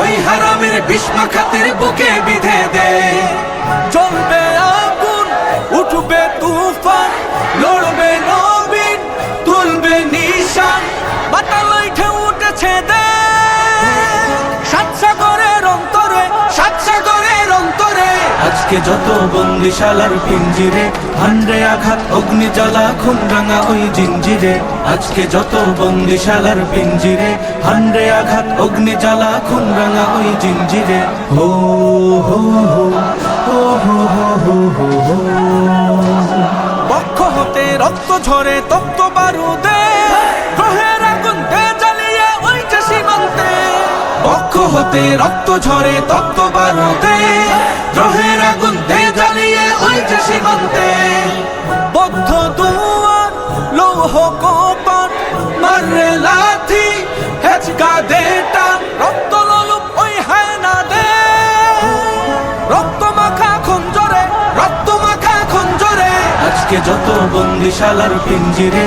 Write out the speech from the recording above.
ওই হারামের বিষ্মা খাতের বুকে বিধে দে। চলবে আগুন উঠবে তুফান আজকে যত বন্দিশালার পিঞ্জিরে হান্ডে আঘাত অগ্নি জ্বালা খুমরাঙা ওই জিঞ্জিরে। আজকে যত বন্দিশালার পিঞ্জিরে হান্ডে আঘাত অগ্নি জ্বালা খুমরাঙা ওই জিঞ্জিরে। হো হো হো হো হো হো হো হো। বক্ষ হতে রক্ত ঝরে, তপ্ত বারুদে বক্ষ হতে, রক্ত ঝরে তপ্ত বারুদে গ্রহের আগুন দে জ্বালিয়ে ওই যে সীমান্তে। বদ্ধ দুয়ার, লৌহ কপাট মারে লাথি, হেচকা দে যত বন্দিশালার পিঞ্জিরে